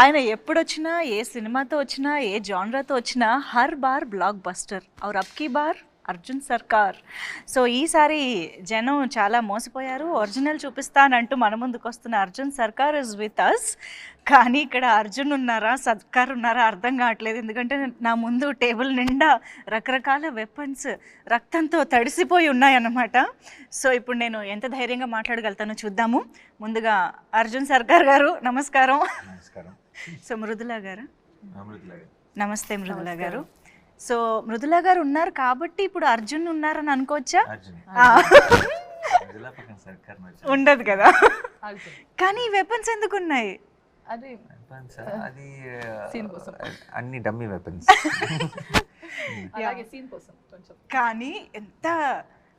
ఆయన ఎప్పుడొచ్చినా ఏ సినిమాతో వచ్చినా ఏ జాన్రాతో వచ్చినా హర్ బార్ బ్లాక్ బస్టర్. ఔర్ అబ్కీ బార్ అర్జున్ సర్కార్. సో ఈసారి జనం చాలా మోసపోయారు. ఒరిజినల్ చూపిస్తానంటూ మన ముందుకు వస్తున్న అర్జున్ సర్కార్ ఇస్ విత్ అస్ కానీ ఇక్కడ అర్జున్ ఉన్నారా సర్కార్ ఉన్నారా అర్థం కావట్లేదు. ఎందుకంటే నా ముందు టేబుల్ నిండా రకరకాల వెపన్స్ రక్తంతో తడిసిపోయి ఉన్నాయన్నమాట. సో ఇప్పుడు నేను ఎంత ధైర్యంగా మాట్లాడగలుగుతానో చూద్దాము. ముందుగా అర్జున్ సర్కార్ గారు నమస్కారం. నమస్కారం. సో మృదులా గారు? నమస్తే మృదులా గారు. సో మృదులా గారు ఉన్నారు కాబట్టి ఇప్పుడు అర్జున్ ఉన్నారని అనుకోవచ్చా. ఉండదు కదా. కానీ ఈ వెపన్స్ ఎందుకు ఉన్నాయి అది అన్ని డమ్మీ వెపన్స్ అలాగే సీన్ కోసం కొంచెం. కానీ ఎంత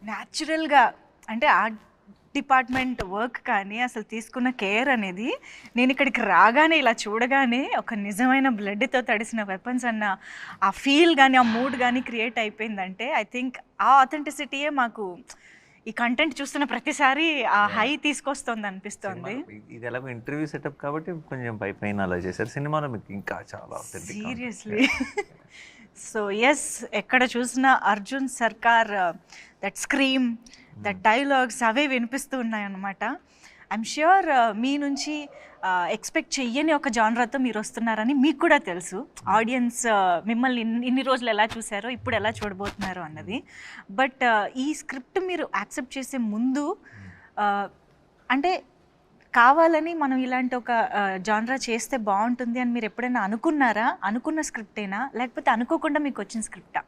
న్యాచురల్గా అంటే డిపార్ట్మెంట్ వర్క్ కానీ అసలు తీసుకున్న కేర్ అనేది నేను ఇక్కడికి రాగానే ఇలా చూడగానే ఒక నిజమైన బ్లడ్తో తడిసిన వెపన్స్ అన్న ఆ ఫీల్ కానీ ఆ మూడ్ కానీ క్రియేట్ అయిపోయిందంటే ఐ థింక్ ఆ ఆథెంటిసిటీయే మాకు ఈ కంటెంట్ చూస్తున్న ప్రతిసారి ఆ హై తీసుకొస్తుంది అనిపిస్తుంది. ఇది ఎలాగో ఇంటర్వ్యూ సెటప్ కాబట్టి కొంచెం పై పైన అలా చేశారు. సినిమాలో మీకు ఇంకా చాలా. సీరియస్లీ సో ఎస్ ఎక్కడ చూసినా Arjun Sarkar that scream that dialogues అవే వినిపిస్తూ ఉన్నాయన్నమాట. ఐఎమ్ ష్యూర్ uh, మీ నుంచి uh, ఎక్స్పెక్ట్ చెయ్యని ఒక జానరాతో మీరు వస్తున్నారని మీకు కూడా తెలుసు. ఆడియన్స్ uh, మిమ్మల్ని ఇన్ని- రోజులు ఎలా చూసారో ఇప్పుడు ఎలా చూడబోతున్నారో అన్నది. బట్ ఈ స్క్రిప్ట్ మీరు యాక్సెప్ట్ చేసే ముందు అంటే కావాలని మనం ఇలాంటి ఒక జానరా చేస్తే బాగుంటుంది అని మీరు ఎప్పుడైనా అనుకున్నారా? అనుకున్న స్క్రిప్టేనా? లేకపోతే అనుకోకుండా మీకు వచ్చిన స్క్రిప్టా?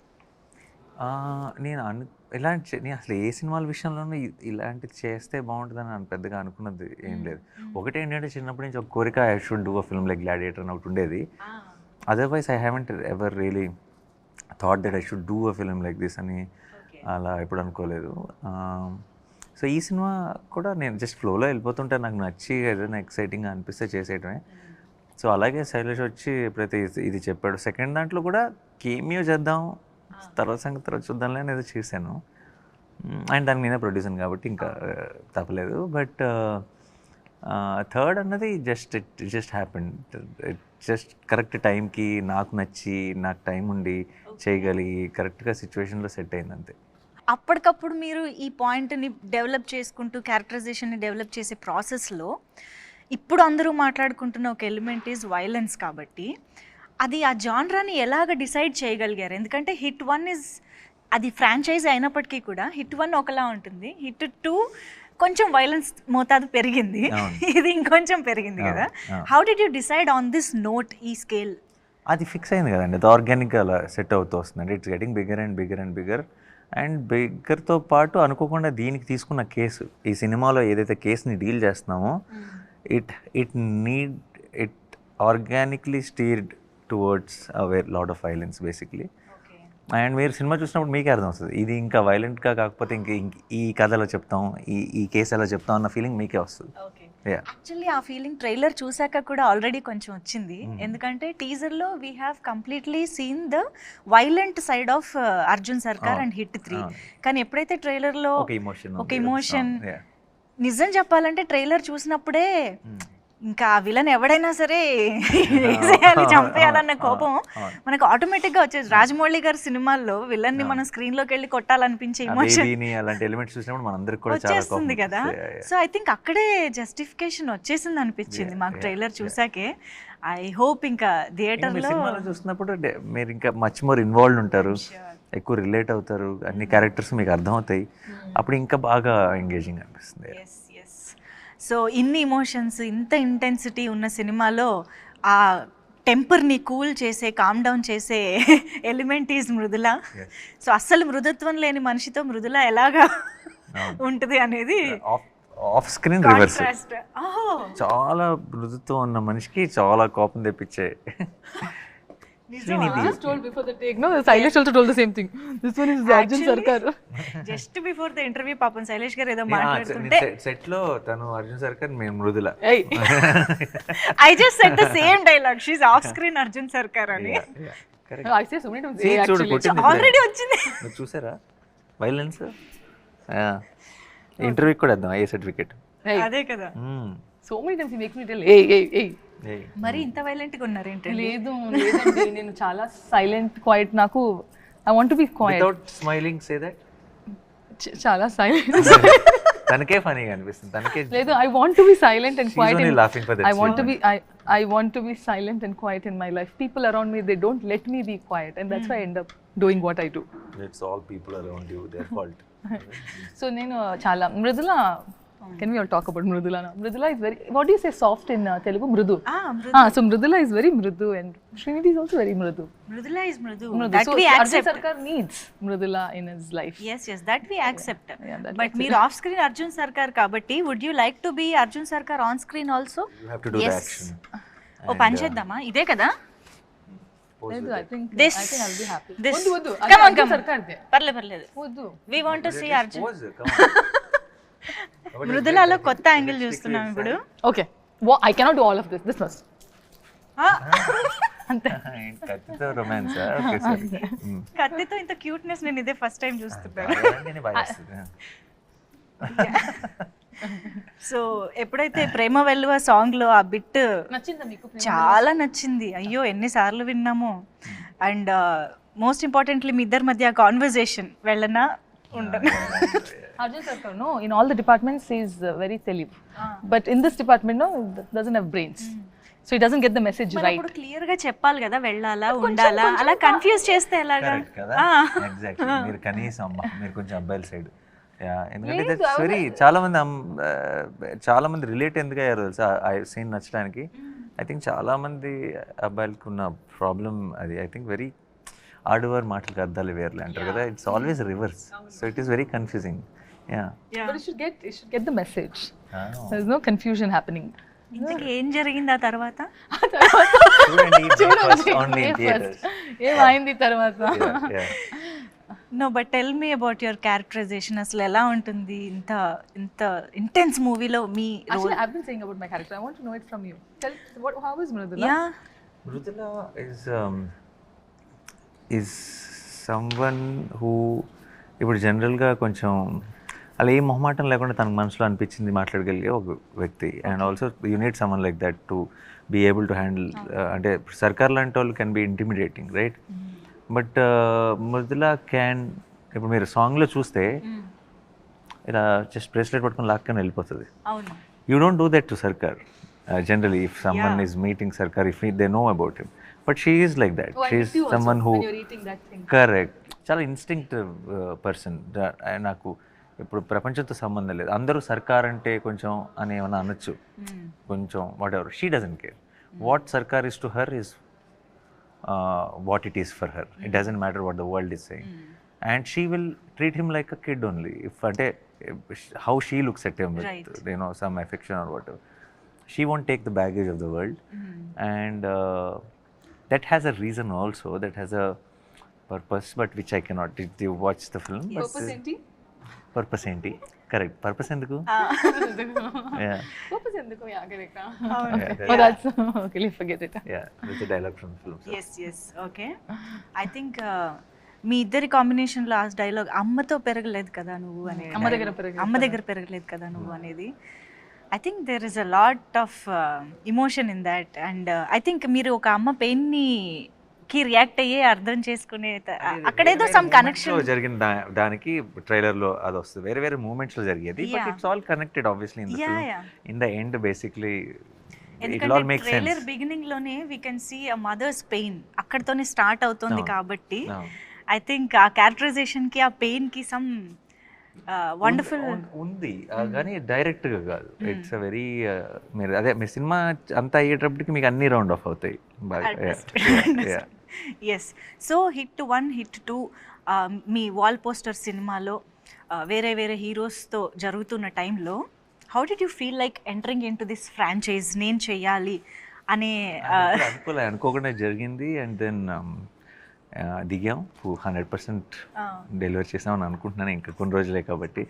నేను అను ఇలాంటి నేను అసలు ఏ సినిమాల విషయంలోనూ ఇలాంటిది చేస్తే బాగుంటుందని నేను పెద్దగా అనుకున్నది ఏం లేదు. ఒకటి ఏంటంటే చిన్నప్పటి నుంచి ఒక కోరిక I should do a film like Gladiator అని ఒకటి ఉండేది. Otherwise I haven't ever really thought that I should do a film like this అని అలా ఎప్పుడు అనుకోలేదు. సో ఈ సినిమా కూడా నేను జస్ట్ ఫ్లోలో వెళ్ళిపోతుంటే నాకు నచ్చి ఏదైనా ఎక్సైటింగ్గా అనిపిస్తే చేసేయటమే. సో అలాగే శైలేష్ వచ్చి ప్రతి ఇది చెప్పాడు. సెకండ్ దాంట్లో కూడా కేమియో చేద్దాం తర్వాత సంగతి తర్వాత చూద్దాంలే అనేది చేశాను. అండ్ దానికి నేనే ప్రొడ్యూసర్ కాబట్టి ఇంకా తప్పలేదు. బట్ థర్డ్ అన్నది just it just happen just correct టైంకి నాకు నచ్చి నాకు టైం ఉండి చేయగలిగి కరెక్ట్గా సిచ్యువేషన్లో సెట్ అయింది అంతే. అప్పటికప్పుడు మీరు ఈ పాయింట్ని డెవలప్ చేసుకుంటూ క్యారెక్టరైజేషన్ని డెవలప్ చేసే ప్రాసెస్లో ఇప్పుడు అందరూ మాట్లాడుకుంటున్న ఒక ఎలిమెంట్ ఈజ్ వైలెన్స్ కాబట్టి అది ఆ జాన్రాని ఎలాగ డిసైడ్ చేయగలిగారు? ఎందుకంటే హిట్ వన్ ఇస్ అది ఫ్రాంచైజ్ అయినప్పటికీ కూడా హిట్ వన్ ఒకలా ఉంటుంది. హిట్ టూ కొంచెం వైలెన్స్ మోతాదు పెరిగింది. ఇది ఇంకొంచెం పెరిగింది కదా. How did you decide on this note ఈ స్కేల్ అది ఫిక్స్ అయింది కదండి. అది ఆర్గానిక్గా అలా సెట్ అవుతూ వస్తుంది it's getting bigger and bigger and bigger and బిగ్గర్తో పాటు అనుకోకుండా దీనికి తీసుకున్న కేసు ఈ సినిమాలో ఏదైతే కేసుని డీల్ చేస్తున్నామో it it need it organically steered towards aware lot of violence basically and మీరు సినిమా చూసినప్పుడు మీకే అర్థం వస్తుంది. ఇది ఇంకా వైలెంట్గా కాకపోతే ఇంక ఈ కథ ఎలా చెప్తాం ఈ ఈ కేసు ఎలా చెప్తాం అన్న ఫీలింగ్ మీకే వస్తుంది. యాక్చువల్లీ ఆ ఫీలింగ్ ట్రైలర్ చూసాక కూడా ఆల్రెడీ కొంచెం వచ్చింది. ఎందుకంటే టీజర్లో we have completely seen the violent side of Arjun Sarkar and HIT three. కానీ ఎప్పుడైతే ట్రైలర్లో ఒక ఇమోషన్. నిజం చెప్పాలంటే ట్రైలర్ చూసినప్పుడే ఇంకా విలన్ ఎవడైనా సరే వేసేయాలి చంపేయాలన్న కోపం మనకు ఆటోమేటిక్గా వచ్చేది. రాజమౌళి గారి సినిమాల్లో విలన్ని మనం స్క్రీన్లోకి వెళ్ళి కొట్టాలనిపించే ఇమోషన్ బేబీని అలాంటి ఎలిమెంట్స్ చూసినప్పుడు మనందరికి కూడా వచ్చేస్తుంది కదా. సో ఐ థింక్ అక్కడే జస్టిఫికేషన్ వచ్చేసింది అనిపించింది మాకు ట్రైలర్. చూసాకే. ఐ హోప్ ఇంకా థియేటర్లో సినిమాలో చూస్తున్నప్పుడు డే- మీరు ఇంకా మచ్ మోర్ ఇన్వాల్వ్ ఉంటారు. ఎక్కువ రిలేట్ అవుతారు. అన్ని క్యారెక్టర్స్ మీకు అర్థమవుతాయి. అప్పుడు ఇంకా బాగా ఎంగేజింగ్ అనిపిస్తుంది. సో ఇన్ని ఇమోషన్స్ ఇంత ఇంటెన్సిటీ ఉన్న సినిమాలో ఆ టెంపర్ని కూల్ చేసే కామ్ డౌన్ చేసే ఎలిమెంట్ ఈజ్ మృదుల. సో అస్సలు మృదుత్వం లేని మనిషితో మృదుల ఎలాగా. ఉంటుంది అనేది ఆఫ్ స్క్రీన్ రివర్స్ చాలా మృదుత్వం ఉన్న మనిషికి చాలా కోపం తెప్పించే just told before the take no Silesh also told the same thing this one is Arjun Sarkar just before the interview పాపం శైలేష్ గారు ఏదో మాట్లాడుతుంటే సెట్లో తను అర్జున్ సర్కర్ మేము Mridula I just set the same dialogue she's off screen Arjun Sarkar అని already వచ్చింది చూసారా వైలెన్స్ ఇంటర్వ్యూకి కూడా వేద్దాం ఏ సర్టిఫికేట్ అదే కదా so many times he makes me tell hey hey hey మరి ఇంత వైలెంట్గా ఉన్నారేంటి లేదు లేదండి నేను చాలా సైలెంట్ క్వైట్ నాకు I want be quiet without smiling say that చాలా సైలెంట్ తనకే ఫనీగా అనిపిస్తుంది తనకే లేదు I want to be silent and quiet to scene. be I I want to be silent and quiet in my life. People around me they don't let me be quiet and that's why I end up doing what I do. It's all people around you their fault So నేను చాలా Mridula can we all talk about Mridula Mridula is very what you say soft in Telugu మృదు. So Mridula is very మృదు and Srinidhi is also very మృదు. Mridula is మృదు. మృదు. So we Arjun accept Sarkar needs Mridula in his life yes yes that we accept but మీరు off screen Arjun Sarkar కాబట్టి would you like to be Arjun Sarkar on screen also you have to do the Yes. Action ఓ పని చేద్దామా ఇదే కదా? లేదు I think This- I think I'll be happy this- వద్దు వద్దు Come on, Arjun come on. సర్కార్దే పర్లేదు పర్లేదు వద్దు we want to see Arjun మృదులాలో కొత్త యాంగిల్ చూస్తున్నాం ఇప్పుడు. ఓకే వా I cannot do all of this this must అంతే. కత్తితో రొమాన్స్ ఇంత క్యూట్నెస్ నేను ఇదే ఫస్ట్ టైం చూస్తున్నాను సో ఎప్పుడైతే ప్రేమ వెల్లువ సాంగ్లో ఆ బిట్ నచ్చిందా మీకు చాలా నచ్చింది. అయ్యో ఎన్నిసార్లు విన్నాము. అండ్ మోస్ట్ ఇంపార్టెంట్లీ మీ ఇద్దరి మధ్య కాన్వర్జేషన్ వెళ్ళనా? ఉండను? Arjun Sarkar no in all the departments is very తెలివ్ but in this department no doesn't have brains so it doesn't get the message మరి రైట్ అప్పుడు క్లియర్గా చెప్పాలి కదా వెళ్ళాలా ఉండాలా? అలా కన్ఫ్యూజ్ చేస్తే ఎలాగా? కరెక్ట్ కదా? ఎగ్జాక్ట్లీ మీరు కనీసం అమ్మ మీరు కొంచెం అబ్బాయిల సైడ్. ఎందుకంటే దట్స్ వెరీ చాలా మంది అమ్- ఆ, చాలా మంది రిలేట్ ఎందుకు అయ్యారు తెలుసా? ఆ సీన్ నచ్చడానికి. ఐ థింక్ చాలా మంది అబ్బాయిలకు ఉన్న ప్రాబ్లం అది. ఐ థింక్ వెరీ ఆడవారు మాటలకు అర్థాలు వేర్లే అంటారు కదా? It's always reverse so it is very confusing yeah but should get it should get the message there is no confusion happening ఇంతకీ ఏం జరిగింది ఆ తర్వాత? ఏమైంది తర్వాత no but tell me about your characterization అసలు ఎలా ఉంటుంది ఇంత ఇంత ఇంటెన్స్ మూవీలో మీ Actually, I've been saying about my character. I want to know it from you. Tell what how is Mridula? Yeah is um, is someone who ఇప్పుడు జనరల్గా కొంచెం అలా ఏ మొహమాటం లేకుండా తన మనసులో అనిపించింది మాట్లాడగలిగే ఒక వ్యక్తి. And also you need someone like that to be able to handle అంటే సర్కార్ లాంటి వాళ్ళు can be intimidating right but Mridula can ఇప్పుడు మీరు సాంగ్లో చూస్తే ఇలా జస్ట్ బ్రేస్లెట్ పట్టుకొని లాక్కని వెళ్ళిపోతుంది. Uh, meeting Sarkar, if he, they know about him, but she is like that. Oh, I She's miss you also someone who when you're eating that thing. Correct చాలా instinctive person నాకు ఇప్పుడు ప్రపంచంతో సంబంధం లేదు. అందరూ సర్కార్ అంటే కొంచెం అని ఏమైనా అనొచ్చు. కొంచెం whatever she doesn't care what Sarkar is to her is what it is for her it doesn't matter what the world is saying and she will treat him like a kid only if అంటే how she looks at him. With you know some affection or what she won't take the baggage of the world and that has a reason also. That has a purpose but which i cannot. Did you watch the film? The- ఏంటి? Correct. Purpose ఎందుకు? Oh, okay I think మీ ఇద్దరి combination last dialogue అమ్మతో పెరగలేదు కదా నువ్వు అనే అమ్మ దగ్గర అమ్మ దగ్గర పెరగలేదు కదా నువ్వు అనేది. I think there is a lot of emotion in that and I think మీరు ఒక అమ్మ పెయిన్ని కి రియాక్ట్ అయ్యే అర్థం చేసుకునే అక్కడేదో సమ్ కనెక్షన్ జరిగిన దానికి ట్రైలర్లో అది వస్తుంది వేరే వేరే మూమెంట్స్లో జరిగేది but. It's all connected obviously in the. In the end basically ఎందుకంటే trailer బిగినింగ్లోనే we can see a mother's pain అక్కడతోనే start అవుతుంది. కాబట్టి ఐ థింక్ ఆ క్యారెక్టరైజేషన్కి ఆ పెయిన్కి సమ్ వండర్ఫుల్ ఉంది ఆ, కానీ డైరెక్ట్గా కాదు ఇట్స్ అ వెరీ మీరు అదే మీ సినిమా అంతా అయ్యేటప్పటికి మీకు అన్ని రౌండ్ ఆఫ్ అవుతాయి. బాగా. Yes so HIT one HIT two మీ వాల్ పోస్టర్ సినిమాలో వేరే వేరే హీరోస్తో జరుగుతున్న టైంలో how did you feel like entering into this franchise నేను చెయ్యాలి అనే అనుకోలే అనుకోకుండా జరిగింది. అండ్ దెన్ దిగాం. హండ్రెడ్ పర్సెంట్ డెలివరీ చేసామని అనుకుంటున్నాను. ఇంకా కొన్ని రోజులే కాబట్టి.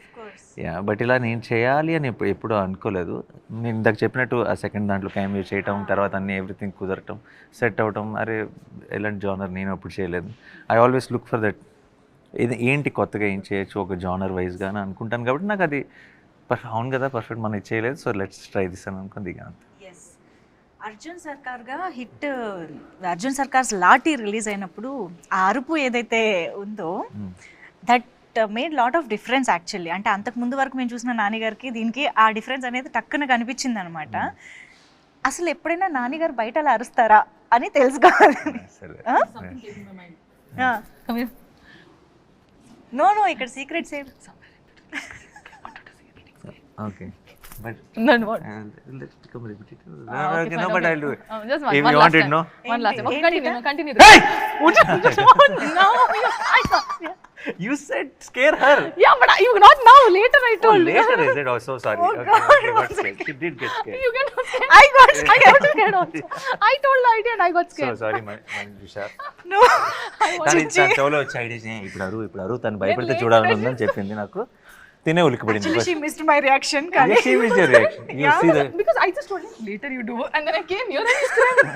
యా బట్ ఇలా నేను చేయాలి అని ఎప్పుడు అనుకోలేదు. నేను ఇందాక చెప్పినట్టు ఆ సెకండ్ దాంట్లో క్యామియో చేయటం తర్వాత అన్ని ఎవ్రీథింగ్ కుదరటం సెట్ అవటం అరే ఎలాంటి జానర్ నేను అప్పుడు చేయలేదు. I always look for that ఇది ఏంటి కొత్తగా ఏం చేయొచ్చు ఒక జానర్ వైజ్గా అని అనుకుంటాను కాబట్టి నాకు అది పర్ఫెక్ట్ అవును కదా పర్ఫెక్ట్ మనం చేయలేదు. సో లెట్స్ ట్రై దిస్ అని అనుకుని దిగాను ఎస్ అర్జున్ సర్కార్గా హిట్ అర్జున్ సర్కార్స్ లాఠీ రిలీజ్ అయినప్పుడు ఆ అరుపు ఏదైతే ఉందో that made lot of difference actually అంటే అంతకు ముందు వరకు మేము చూసిన నాన్నగారికి దీనికి ఆ డిఫరెన్స్ అనేది టక్కున కనిపించింది అనమాట అసలు ఎప్పుడైనా నాన్నగారు బయట అలా అరుస్తారా అని తెలుసుకోవాలి. Come here. నో నో ఇక్కడ secret save okay but Then what? let's become repetitive. Ah, okay, okay, fine, no, but okay. I'll do it. Uh, just one, If one you last want it, time. no? One last time. Okay, continue, no, continue. Hey! You, would you? No, I can't. Yeah. You said scare her. yeah, but I, you not now. Later, I Oh, told. later is it? Oh, so sorry. Oh, okay, God, okay, got scared. She did get scared. You get scared. I got I got scared also. I told the idea and I got So scared. sorry, my my Vishal. No తను చేయి ఇప్పుడు అరువు ఇప్పుడు అరువు తను భయపడితే చూడాలని ఉందని చెప్పింది నాకు తినే ఉలికిపడింది actually she missed my reaction కానీ She missed your reaction. You see the Because I just told him later you do, and then I came here and you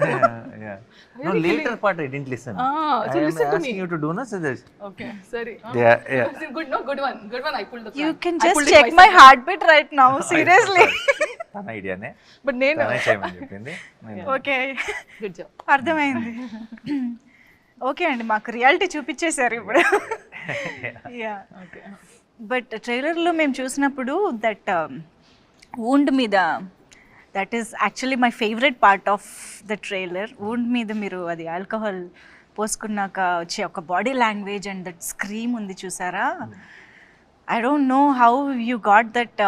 yeah, yeah. No, later part I didn't listen. Ah, so I am listen to asking me. you to do so this. Okay, sorry. Uh, Yeah, yeah. Good, no, good one, good one. I pulled the. You prank. Can I just pulled it check myself. My heart beat right now seriously తన ఐడియానే But నేను. తనే చేయమని చెప్పింది నేను- okay Good job. అర్థమైంది okay అండి మాకు రియాలిటీ చూపించేశారు ఇప్పుడు యా Okay. బట్ ట్రైలర్లో మేము చూసినప్పుడు దట్ వూండ్ మీద that is actually my favourite part of the trailer wound మీద మీరు అది ఆల్కహాల్ పోసుకున్నాక వచ్చే ఒక body language and that scream ఉంది చూసారా? I don't know how you got that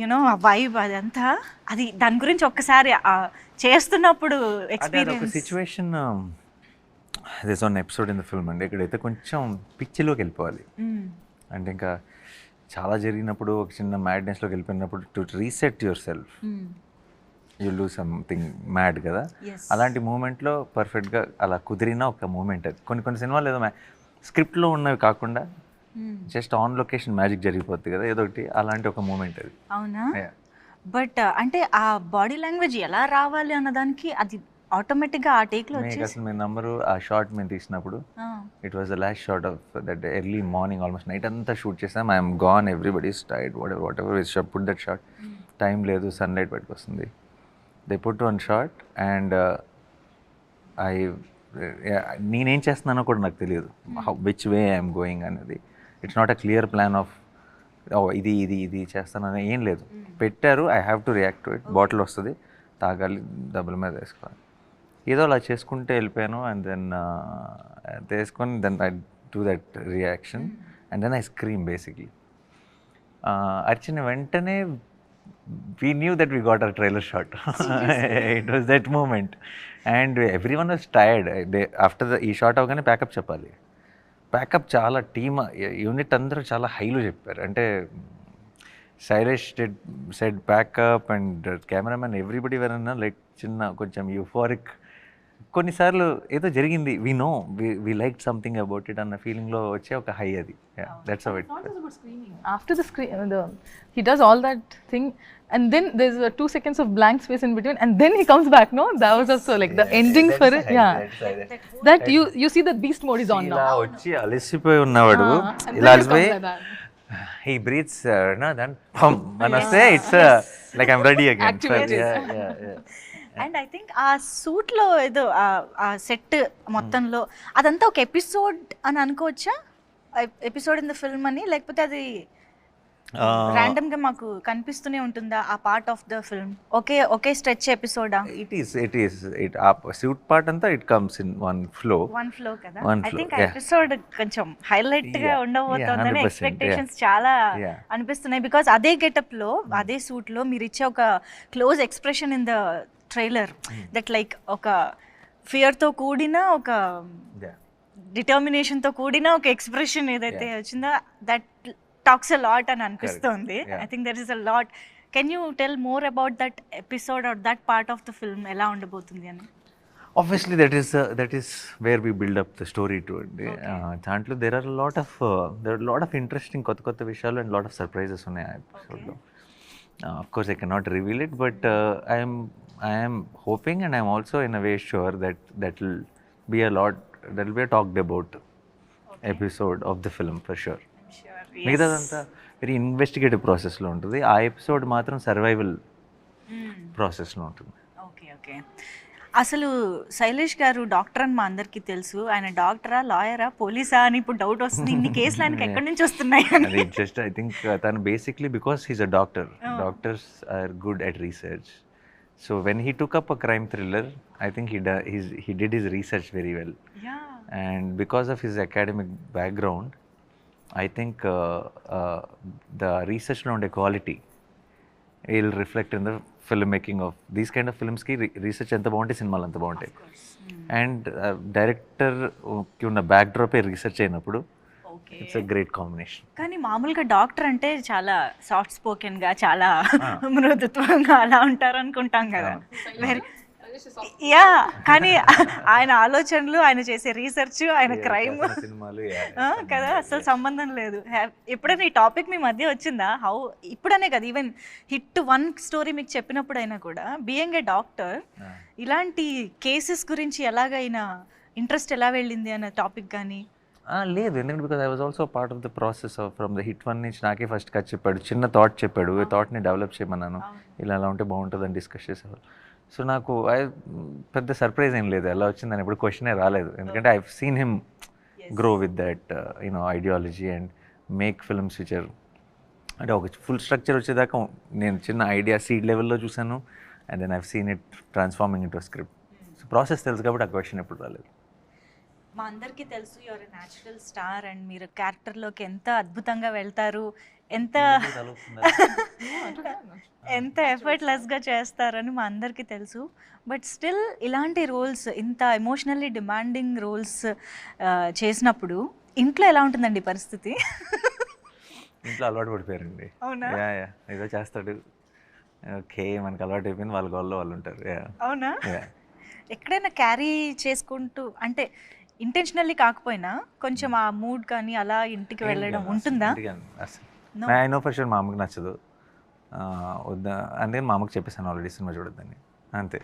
you know ఆ వైబ్ అదంతా. అది దాని గురించి ఒక్కసారి చేస్తున్నప్పుడు experience situation this one episode in the film అండి. ఇక్కడైతే కొంచెం పిచ్చిలోకి వెళ్ళిపోవాలి. అంటే ఇంకా చాలా జరిగినప్పుడు ఒక చిన్న మ్యాడ్నెస్లోకి వెళ్ళిపోయినప్పుడు to reset yourself you lose something mad కదా. అలాంటి మూమెంట్లో పర్ఫెక్ట్గా అలా కుదిరిన ఒక మూమెంట్ అది కొన్ని కొన్ని సినిమాలు ఏదో స్క్రిప్ట్లో ఉన్నవి కాకుండా జస్ట్ ఆన్ లొకేషన్ మ్యాజిక్ జరిగిపోద్ది కదా ఏదో ఒకటి అలాంటి ఒక మూమెంట్ అది. అవునా. బట్ అంటే ఆ బాడీ లాంగ్వేజ్ ఎలా రావాలి అన్నదానికి అది ఆటోమేటిక్గా ఆ మీకు వచ్చేసి అసలు మీ నంబరు ఆ షార్ట్ మేము తీసినప్పుడు it was the last shot of that early morning almost night అంతా షూట్ చేసాం. I'm gone everybody Tide what whatever is put that shot time లేదు సన్లైట్ బయటకు వస్తుంది they put one shot and I నేనేం చేస్తున్నానో కూడా నాకు తెలియదు. విచ్ వే ఐఎమ్ గోయింగ్ అనేది. It's not a clear plan of ఇది ఇది ఇది చేస్తానని ఏం లేదు. పెట్టారు I have to react to it bottle వస్తుంది తాగాలి డబ్బుల మీద వేసుకోవాలి. ఏదో అలా చేసుకుంటే వెళ్ళిపోయాను. అండ్ దెన్ వేసుకొని then I do that reaction and then I scream basically అర్చిన వెంటనే we knew that we got a trailer shot it was that moment and everyone was tired they after the ఈ shot అవగానే pack up చెప్పాలి. Pack up చాలా team unit అందరూ చాలా హైలో చెప్పారు. అంటే Sailesh dead said pack up and cameraman everybody వెరన్నా like చిన్న కొంచెం యూఫోరిక్ కొన్నిసార్లు ఏదో జరిగింది we know we like something about it అన్న ఫీలింగ్లో వచ్చే ఒక హై అది that's uh, the, he does all that thing, and then there's uh, two seconds of blank space in between, and then he comes back. No, that was also like the ending for it. Yeah, that you you see that beast mode is on ఇలా now. వచ్చి అలసిపోయి ఉన్నవాడు Ah, ఇలా అలసిపోయి. He breathes నా then పమ్ అని వస్తే it's like I'm ready again. And I think ఆ సూట్లో ఏదో ఆ- సెట్ మొత్తంలో అదంతా ఒక ఎపిసోడ్ అని అనుకోవచ్చా? ఎపిసోడ్ ఇన్ ద ఫిల్మ్ అని? లేకపోతే అది ర్యాండమ్గా మాకు కనిపిస్తూనే ఉంటుందా ఆ పార్ట్ ఆఫ్ ద ఫిల్మ్ ఒకే ఒకే stretch ఎపిసోడా? It is it is it ఆ సూట్ పార్ట్ అంతా it comes in one flow one flow కదా? One I flow, think. Episode కొంచెం హైలైట్గా ఉండబోతోందని yeah, 100%, ఎక్స్పెక్టేషన్స్ చాలా. అనిపిస్తున్నాయి. బికాస్ అదే గెటప్లో అదే సూట్లో మీరు ఇచ్చే ఒక close expression in the trailer that like ఒక ఫియర్తో కూడిన ఒక డిటర్మినేషన్తో కూడిన ఒక ఎక్స్ప్రెషన్ ఏదైతే వచ్చిందో దట్ టాక్స్ అ లాట్ అని అనిపిస్తుంది. I think there is a lot can you tell more about that episode or that part of the film ఎలా ఉండబోతుంది అని? Obviously that is that is where we build up the story to అండి దాంట్లో there are lot of there are lot of interesting కొత్త కొత్త విషయాలు and lot of surprises ఉన్నాయి ఆ ఎపిసోడ్లో of course I can not reveal it but I'm I'm hoping and I'm also in a way sure that that will be a lot that will be talked about episode of the film for sure మిగతాదంతా very investigative ప్రాసెస్లో ఉంటుంది. ఆ episode మాత్రం survival ప్రాసెస్లో ఉంటుంది. Okay okay అసలు శైలేష్ గారు doctor అని మా అందరికీ తెలుసు. ఆయన డాక్టరా లాయరా పోలీసా అని ఇప్పుడు డౌట్ వస్తుంది. ఇన్ని కేసులు ఆయనకి ఎక్కడి నుంచి వస్తున్నాయి జస్ట్ ఐ థింక్ తను basically because he's a doctor doctors are good at research so when he took up a crime thriller I think he he's he did his research very well yeah and because of his academic background i think uh, uh, the research around equality will reflect in the filmmaking of these kind of films కి research ఎంత బాగుంటాయి సినిమాలు అంత బాగుంటాయి and డైరెక్టర్కి ఉన్న back డ్రాపే research అయినప్పుడు ఇట్స్ గ్రేట్ కాంబినేషన్ కానీ మామూలుగా డాక్టర్ అంటే చాలా సాఫ్ట్ స్పోకెన్గా చాలా మృదుత్వంగా అలా ఉంటారు అనుకుంటాం కదా వెరీ యా కానీ ఆయన ఆలోచనలు ఆయన చేసే రీసెర్చ్ ఆయన క్రైమ్ సినిమాలు కదా అసలు సంబంధం లేదు. ఎప్పుడైనా ఈ టాపిక్ మీ మధ్య వచ్చిందా? హౌ ఇప్పుడనే కదా ఈవెన్ హిట్ వన్ స్టోరీ మీకు చెప్పినప్పుడైనా కూడా బియింగ్ ఏ డాక్టర్ ఇలాంటి కేసెస్ గురించి ఎలాగైనా ఇంట్రెస్ట్ ఎలా వెళ్ళింది అన్న టాపిక్ కానీ లేదు. ఎందుకంటే because I was also part of the process of from the HIT one నుంచి నాకే ఫస్ట్ కట్ చెప్పాడు. చిన్న థాట్ చెప్పాడు. ఈ థాట్ని డెవలప్ చేయమన్నాను. ఇలా అలా ఉంటే బాగుంటుందని డిస్కస్ చేసేవాళ్ళు. సో నాకు ఐ పెద్ద సర్ప్రైజ్ ఏం లేదు. ఎలా వచ్చిందని ఎప్పుడు క్వశ్చనే రాలేదు. ఎందుకంటే I seen him grow with that you know ideology and make films future అంటే ఒక ఫుల్ స్ట్రక్చర్ వచ్చేదాకా నేను చిన్న ఐడియా సీడ్ లెవెల్లో చూశాను. And then I've seen it transforming into script so process తెలుసు కాబట్టి ఆ క్వశ్చన్ ఎప్పుడు రాలేదు. మా అందరికీ తెలుసు యువర్ న్యాచురల్ స్టార్ అండ్ మీరు క్యారెక్టర్లోకి ఎంత అద్భుతంగా వెళ్తారు ఎంత ఎంత ఎఫర్ట్లెస్గా చేస్తారని మా అందరికీ తెలుసు. బట్ స్టిల్ ఇలాంటి రోల్స్ ఇంత ఎమోషనల్లీ డిమాండింగ్ రోల్స్ చేసినప్పుడు ఇంట్లో ఎలా ఉంటుందండి పరిస్థితి? ఇంట్లో అలవాటు పడిపోయారండి. అవునా? యా యా ఏదో చేస్తాడు. ఓకే మనకి అలవాటు అయిపోయింది వాళ్ళ గోల్లో వాళ్ళు ఉంటారు. యా అవునా? ఎక్కడైనా క్యారీ చేసుకుంటూ అంటే ఇంటెన్షనల్లీ కాకపోయినా కొంచెం ఆ మూడ్ కానీ అలా ఇంటికి వెళ్ళడం ఉంటుందా. ఐ నో ఫర్ షూర్ మా అమ్మకి నచ్చదు. వద్దా అందుకని మా అమ్మకి చెప్పేసాను ఆల్రెడీ సినిమా చూడొద్దని. అంతే.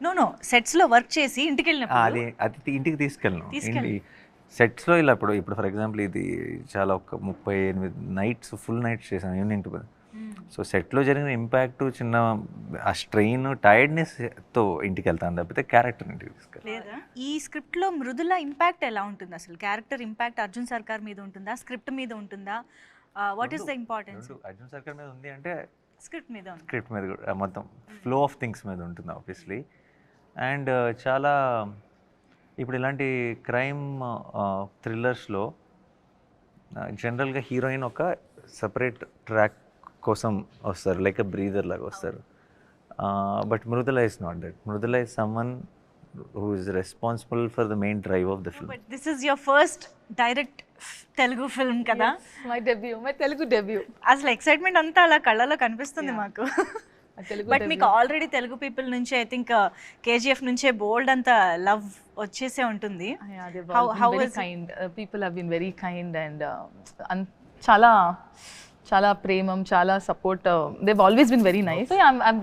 నో నో సెట్స్లో వర్క్ చేసి ఇంటికి వెళ్ళినప్పుడు? అది అది ఇంటికి తీసుకెళ్ళను. ఇంటి సెట్స్లో ఇలా ఇప్పుడు ఇప్పుడు ఫర్ ఎగ్జాంపుల్ ఇది చాలా ఒక ముప్పై ఎనిమిది నైట్స్ ఫుల్ నైట్స్ చేశాను ఈవినింగ్ టు సో సెట్లో జరిగిన ఇంపాక్ట్ చిన్న ఆ స్ట్రెయిన్ టైర్డ్నెస్తో ఇంటికి వెళ్తాను తప్పితే క్యారెక్టర్ ఇంటికి తీసుకెళ్ళి లేదా? ఈ స్క్రిప్ట్లో మృదుల ఇంపాక్ట్ ఎలా ఉంటుంది అసలు? క్యారెక్టర్ ఇంపాక్ట్ అర్జున్ సర్కార్ మీద ఉంటుందా? స్క్రిప్ట్ మీద ఉంటుందా? What is the importance Arjun Sarkar మీద ఉంది అంటే స్క్రిప్ట్ మీద ఉంది. స్క్రిప్ట్ మీద కూడా మొత్తం ఫ్లో ఆఫ్ థింగ్స్ మీద ఉంటుంది ఆబ్వియస్లీ. అండ్ చాలా ఇప్పుడు ఇలాంటి క్రైమ్ థ్రిల్లర్స్లో జనరల్గా హీరోయిన్ ఒక సపరేట్ ట్రాక్ కోసం వస్తారు లైక్ అ బ్రీదర్ లాగా వస్తారు. But Mridula is not that Mridula is someone who is responsible for the main drive of the film but this is your first direct Telugu film కదా? My debut my Telugu debut అసలు excitement అంతా అలా కళ్ళలో కనిపిస్తుంది మాకు. Telugu but మీకు already Telugu people నుంచి I think KGF నుంచే బోల్డ్ అంత లవ్ వచ్చేసే ఉంటుంది. Yeah, they've How- all been how very is it? kind. చాలా ప్రేమం చాలా support they've always been very nice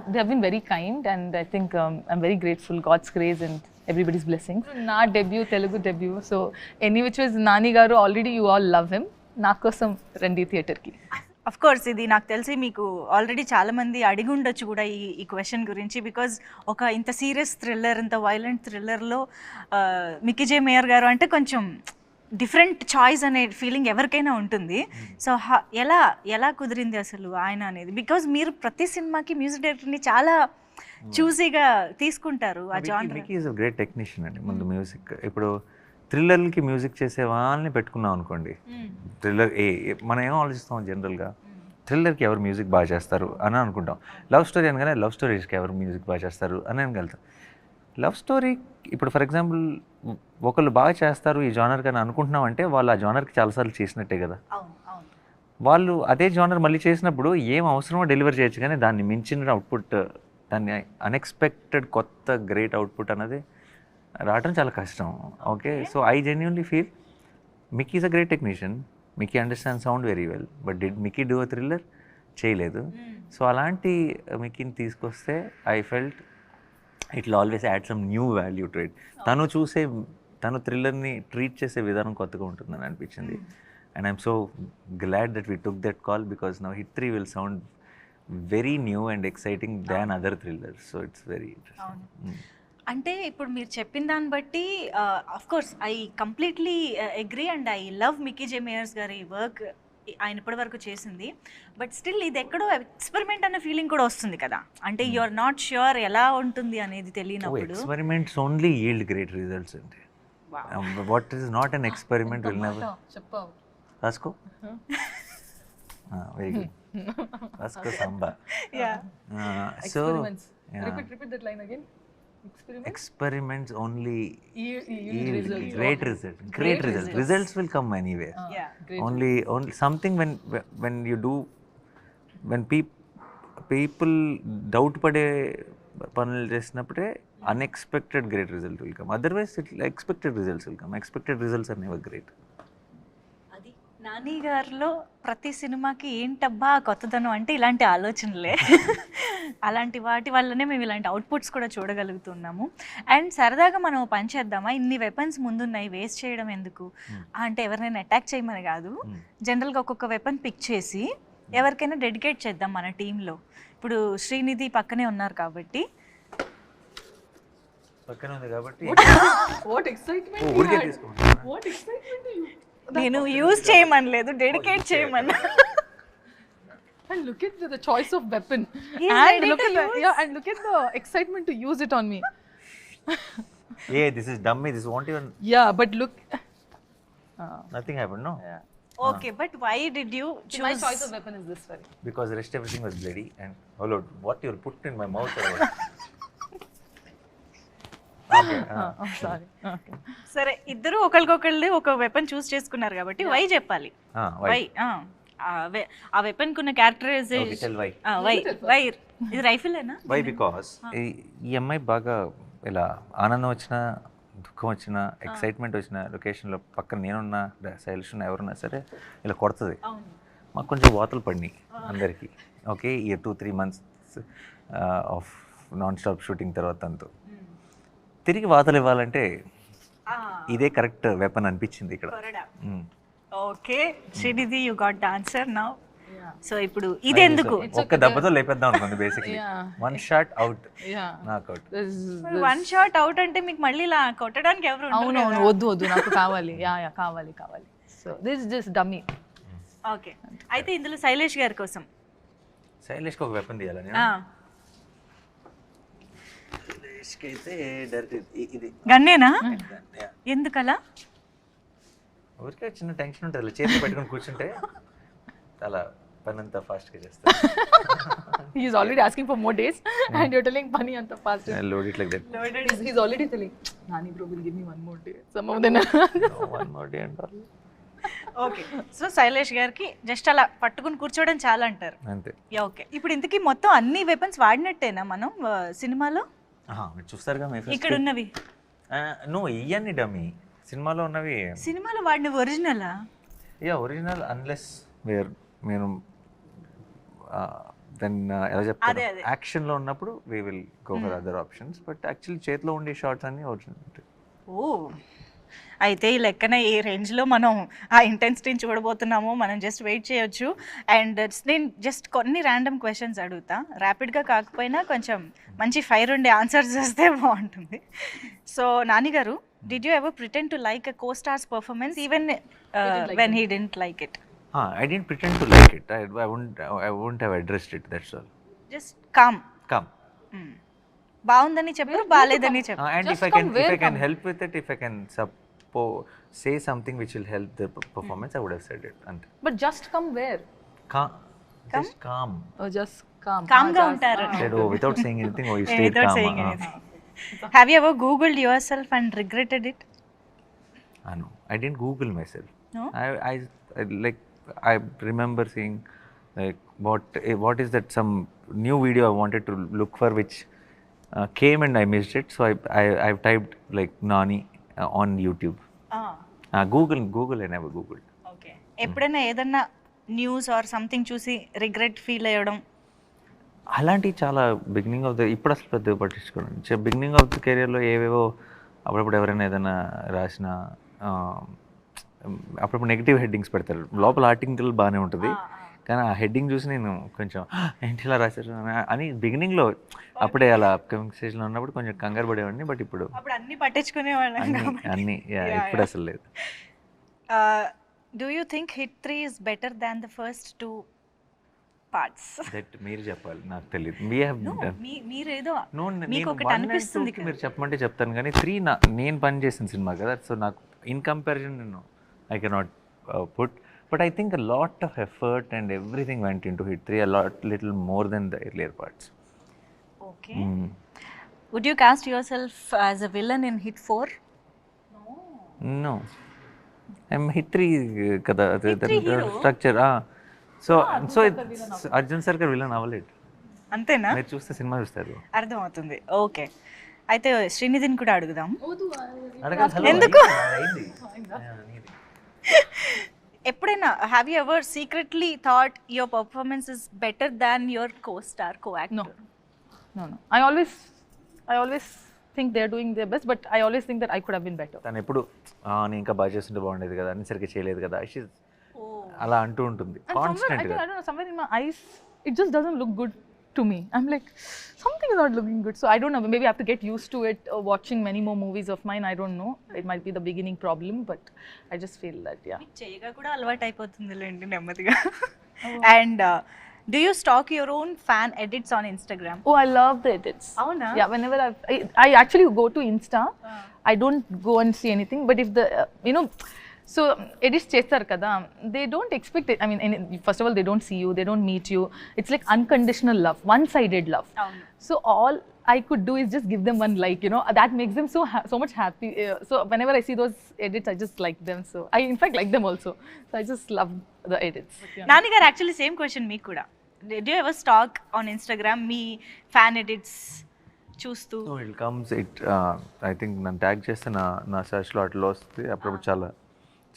they been very kind and I think I'm very grateful God's grace and everybody's blessing నా debut Telugu debut so any which ways Nani garu already you all love him నా కోసం రండి థియేటర్కి. Of course ఇది నాకు తెలిసి మీకు already చాలామంది అడిగి ఉండొచ్చు కూడా ఈ ఈ క్వశ్చన్ గురించి బికాస్ ఒక ఇంత సీరియస్ థ్రిల్లర్ ఇంత వైలెంట్ థ్రిల్లర్లో మికిజే మేయర్ గారు అంటే కొంచెం డిఫరెంట్ చాయిస్ అనే ఫీలింగ్ ఎవరికైనా ఉంటుంది. సో ఎలా ఎలా కుదిరింది అసలు ఆయన అనేది? బికాజ్ మీరు ప్రతి సినిమాకి మ్యూజిక్ డైరెక్టర్ని చాలా చూసీగా తీసుకుంటారు ఆ ఈజ్ అ గ్రేట్ టెక్నీషియన్ అండి ముందు మ్యూజిక్. ఇప్పుడు థ్రిల్లర్కి మ్యూజిక్ చేసే వాళ్ళని పెట్టుకున్నాం అనుకోండి. థ్రిల్లర్ ఏ ఏ- మనం ఏం ఆలోచిస్తాం జనరల్గా? థ్రిల్లర్కి ఎవరు మ్యూజిక్ బాగా చేస్తారు అని అనుకుంటాం. లవ్ స్టోరీ అనగానే లవ్ స్టోరీస్కి ఎవరు మ్యూజిక్ బాగా చేస్తారు అని అనగలుగుతాం లవ్ స్టోరీ ఇప్పుడు ఫర్ ఎగ్జాంపుల్ ఒకళ్ళు బాగా చేస్తారు ఈ జానర్ కానీ అనుకుంటున్నాం అంటే వాళ్ళు ఆ జానర్కి చాలాసార్లు చేసినట్టే కదా. వాళ్ళు అదే జానర్ మళ్ళీ చేసినప్పుడు ఏం అవసరమో డెలివర్ చేయొచ్చు కానీ దాన్ని మించిన అవుట్పుట్ దాన్ని అన్ఎక్స్పెక్టెడ్ కొత్త గ్రేట్ అవుట్పుట్ అన్నది రావడం చాలా కష్టం. Okay so I genuinely feel Mickey is a great technician Mickey understand sound very well but did Mickey do a thriller చేయలేదు. సో అలాంటి మికీని తీసుకొస్తే I felt it always add some new value to it. తను చూసే తను థ్రిల్లర్ని treat చేసే విధానం కొత్తగా ఉంటుందని అనిపించింది. And I'm so glad that we took that call because now Hit three will sound very new and exciting than other thrillers so it's very. Interesting అంటే ఇప్పుడు మీరు చెప్పిన దాన్ని బట్టి of course I completely agree and I love Mickey J Meyers గారి work ఆయన ఇప్పటి వరకు చేసింది. బట్ స్టిల్ ఇది ఎక్కడో ఎక్స్పెరిమెంట్ అనే ఫీలింగ్ కూడా వస్తుంది కదా. అంటే యు ఆర్ నాట్ ష్యూర్ ఎలా ఉంటుంది అనేది తెలియనప్పుడు experiments only yield great results అండి. What is not an experiment will never చెప్పావు. రాసుకో. వెరీ గుడ్ రాసుకో Samba. Yeah so Experiments. Repeat, repeat that line again. Experiment. experiments only Yield- yield yield results. great results great, Great results. results. results will come anywhere Ah, Yeah. great. only only something when when you do when peop, people doubt పడే పనులు చేసినప్పుడే unexpected great result will come otherwise it expected results will come expected results are never great అది నాని గారిలో ప్రతి సినిమాకి ఏంటబ్బా కొత్తదనం అంటే ఇలాంటి ఆలోచనలే. అలాంటి వాటి వల్లనే మేము ఇలాంటి అవుట్పుట్స్ కూడా చూడగలుగుతున్నాము. అండ్ సరదాగా మనం పని చేద్దామా? ఇన్ని వెపన్స్ ముందున్నాయి వేస్ట్ చేయడం ఎందుకు? అంటే ఎవరినైనా అటాక్ చేయమని కాదు. జనరల్గా ఒక్కొక్క వెపన్ పిక్ చేసి ఎవరికైనా డెడికేట్ చేద్దాం మన టీంలో ఇప్పుడు శ్రీనిధి పక్కనే ఉన్నారు కాబట్టి. పక్కన ఉంది కాబట్టి. ఊరికే had. తీసుకుంటున్నా What excitement you నేను యూజ్ చేయమనలేదు డెడికేట్ చేయమన్నా And look at the, the choice of weapon. He's and ready look to at the, use. yeah, and look at the excitement to use it on me. A this is dummy this want even Yeah, but look. Uh, nothing happen no okay but why did you my choose choice of weapon is this very. because rest everything was bloody and oh lord what you put in my mouth సరే ఇద్దరు ఒకరికొకళ్ళు ఒక weapon చూస్ చేసుకున్నారు కాబట్టి why చెప్పాలి. Ah? Why ఆ weapon కున్న characterisation. Why why ఇది రైఫిలేనా వై బికాస్ ఈ అమ్మాయి బాగా ఇలా ఆనందం వచ్చిన దుఃఖం వచ్చిన ఎక్సైట్మెంట్ వచ్చిన లొకేషన్లో పక్కన నేనున్నా శైలిష్ ఉన్నా ఎవరున్నా సరే ఇలా కొడుతుంది. అవును. మాకు కొంచెం వాతలు పడినాయి అందరికీ. ఓకే ఈ two three months of non stop shooting తర్వాత అంతా. తిరిగి వాతలు ఇవ్వాలంటే ఇదే కరెక్ట్ వెపన్ అనిపించింది ఇక్కడ. Okay Srinidhi you got the answer now. So ఇప్పుడు ఇది ఎందుకు? ఒక్క దెబ్బతో లేపేద్దాం అనుకుంది basically. One shot out This is, one shot out అంటే మీకు మళ్ళీ ఇలా కొట్టడానికి ఎవరు అవును అవును వద్దు వద్దు నాకు కావాలి. యా యా కావాలి కావాలి. So this this dummy okay అయితే ఇందులో శైలేష్ గారి కోసం. శైలేష్కి ఒక వెపన్ తీయాలని అయితే డైరెక్ట్ ఇది గన్నేనా? ఎందుకలా? ఊరికే చిన్న టెన్షన్ ఉంటుంది ఇలా చేతి పెట్టుకొని కూర్చుంటే చాలా పని అంతా ఫాస్ట్గా చేస్తాను already asking for more days and you're telling funny and the fast load it like that he's, he's already telling nani bro will give me one more day. Some of them. One more day అంటారు okay so Sailesh గారికి just అలా పట్టుకుని కూర్చోవడం చాలా అంటారు. అంతే. Yeah okay ఇప్పుడు ఇంతకీ మొత్తం అన్ని వెపన్స్ వాడినట్టేనా మనం సినిమాలో? మీరు చూస్తారుగా మీ ఇక్కడ ఉన్నవి. నువ్వు ఇవన్నీ డమ్మీ. సినిమాలో ఉన్నవి. సినిమాలో వాడినవి ఒరిజినలా యా ఒరిజినల్ అన్లెస్ వేర్ మీరు దెన్ ఎలా చెప్తారు? అదే, అదే. యాక్షన్లో ఉన్నప్పుడు we will go for other options but actually చేతిలో ఉండే షార్ట్స్ అన్నీ ఒరిజినల్ ఓ అయితే ఈ లెక్కన ఏ రేంజ్లో మనం ఆ ఇంటెన్సిటీని చూడబోతున్నామో. మనం జస్ట్ వెయిట్ చేయొచ్చు. అండ్ నేను జస్ట్ కొన్ని ర్యాండమ్ క్వశ్చన్స్ అడుగుతా. ర్యాపిడ్గా కాకపోయినా కొంచెం మంచి ఫైర్ ఉండే ఆన్సర్స్ వస్తే బాగుంటుంది. So Nani garu did you ever pretend to like a co stars performance even when he didn't like it I didn't pretend to like it I won't I won't have addressed it that's all just calm come బాగుందని చెప్పారు బాగాలేదని చెప్పారు and if I can if I can? Help with it if I can suppose say something which will help the performance, I would have said it. And but just come where? Come? Just calm. Oh, just calm. Calm down, Taran. Said, oh, without saying anything, oh, you stayed without calm. Saying uh-huh. anything. Have you ever Googled yourself and regretted it? I know. I didn't Google myself. No? I, I, I like, I remember seeing like what eh, what is that some new video I wanted to look for which uh, came and I missed it. So I, I I've typed like Nani on YouTube. Uh, Google Google I never Googled. Okay ఎప్పుడైనా ఏదన్నా news or something చూసి regret feel అయ్యడం? అలాంటివి చాలా beginning of the ఇప్పుడు అసలు పెద్దగా పట్టించుకోండి beginning of the కెరియర్లో ఏవేవో అప్పుడప్పుడు ఎవరైనా ఏదైనా రాసిన అప్పుడప్పుడు నెగిటివ్ హెడ్డింగ్స్ పెడతారు. లోపల ఆర్టికల్ బాగానే ఉంటుంది. కానీ ఆ హెడ్డింగ్ చూసి నేను కొంచెం ఏంటి ఇలా రాశారు? అని- బిగినింగ్లో అప్పుడే అలా అప్కమింగ్ స్టేజ్లో ఉన్నప్పుడు కొంచెం కంగారు పడేవాడిని బట్ ఇప్పుడు అన్ని పట్టించుకునే వాళ్ళం అన్ని ఇప్పుడు. అసలు లేదు. Do you think Hit three is better than the first two parts that మీరు చెప్పాలి నాకు తెలియదు మీ మీరేదో మీకు ఒకటి అనిపిస్తుంది. మీరు చెప్పమంటే చెప్తాను కానీ త్రీ నా నేను పని చేసిన సినిమా కదా సో నాకు ఇన్ కంపారిజన్ నేను I cannot put but I think a lot of effort and everything went into Hit three a lot little more then the earlier parts okay. Would you cast yourself as a villain in Hit four no I'm Hit three కదా? Structure so so Arjun Sarkar villain అవ్వలేదు. అంతేనా? మీరు చూస్తే cinema చూస్తారు. అర్థమవుతుంది. Okay. అయితే శ్రీనిధిని కూడా అడుగుదాం. ఎందుకు? ఎప్పుడైనా have you ever secretly thought your performance is better than your co star co No. No, no. I always, I always think they're doing their best, but I always think that I could have been better. తను ఎప్పుడు "ఆ, నేను ఇంకా బాగా చేస్తుంటే బాగుండేది కదా అని సరిగ్గా చేయలేదు కదా అలా అంటూ ఉంటుంది కాన్స్టెంట్గా I don't know, somewhere in my eyes, it just doesn't look good to me. I'm like, something is not looking good. So I don't know. Maybe I have to get used to it. Uh, watching many more movies of mine, I don't know. It might be the beginning problem, but I just feel that, yeah. మీకు చేయగా కూడా అలవాటు అయిపోతుందిలేండి నెమ్మదిగా and do you stack your own fan edits on Instagram Oh, I love the edits. అవునా Yeah, whenever I've, I, I actually go to Insta, I don't go and see anything, but if the, uh, you know, so edits చేస్తారు కదా they don't expect it. I mean, any, first of all, they don't see you, they don't meet you. It's like unconditional love, one-sided love. అవును So all I could do is just give them one like, you know, that makes them so so much happy. Uh, so whenever I see those edits, I just like them. So I in fact like them also. So I just love the edits. Nani గారు actually same question మీకు కూడా do ever stalk on Instagram me fan edits చూస్తూ it comes it I think నన్ను tag చేస్తే నా నా సెర్చ్లో అట్లా వస్తుంది అప్పుడప్పుడు చాలా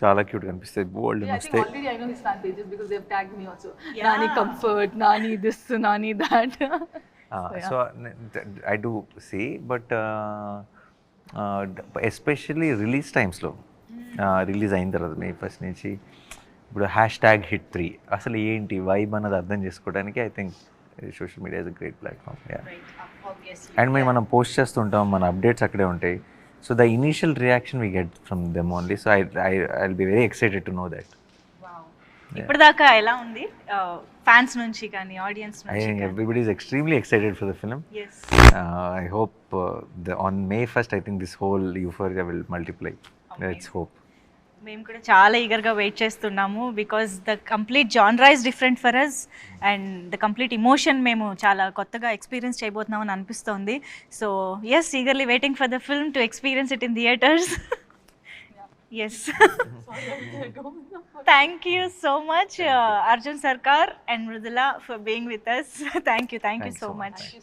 చాలా క్యూట్ కనిపిస్తాయి. బోల్డ్ Yeah, I think వస్తాయి already I know his fan pages because they've tagged me also. Nani comfort, Nani this, Nani that. So I do see but especially release టైమ్స్లో రిలీజ్ అయిన తర్వాత మే ఫస్ట్ నుంచి ఇప్పుడు hash tag hit three అసలు ఏంటి vibe అన్నది అర్థం చేసుకోవడానికి I think social media is a great platform and మేము మనం పోస్ట్ చేస్తుంటాం మన అప్డేట్స్ అక్కడే ఉంటాయి. So the initial reaction we get from them only so I I I be very excited to know that ఇప్పటిదాకా ఎలా ఉంది? ఫ్యాన్స్ నుంచి కానీ audience I think everybody is extremely excited for the film yes uh, I hope uh, the, on May 1st, I think this whole euphoria will multiply. Let's hope. మేము కూడా చాలా ఈగర్గా wait చేస్తున్నాము because the complete genre is different for us and the complete emotion మేము చాలా కొత్తగా experience చేయబోతున్నామని అనిపిస్తోంది. So yes eagerly waiting for the film to experience it in theatres yes thank you so much Arjun Sarkar and Mridula for being with us thank you thank you so so much. Much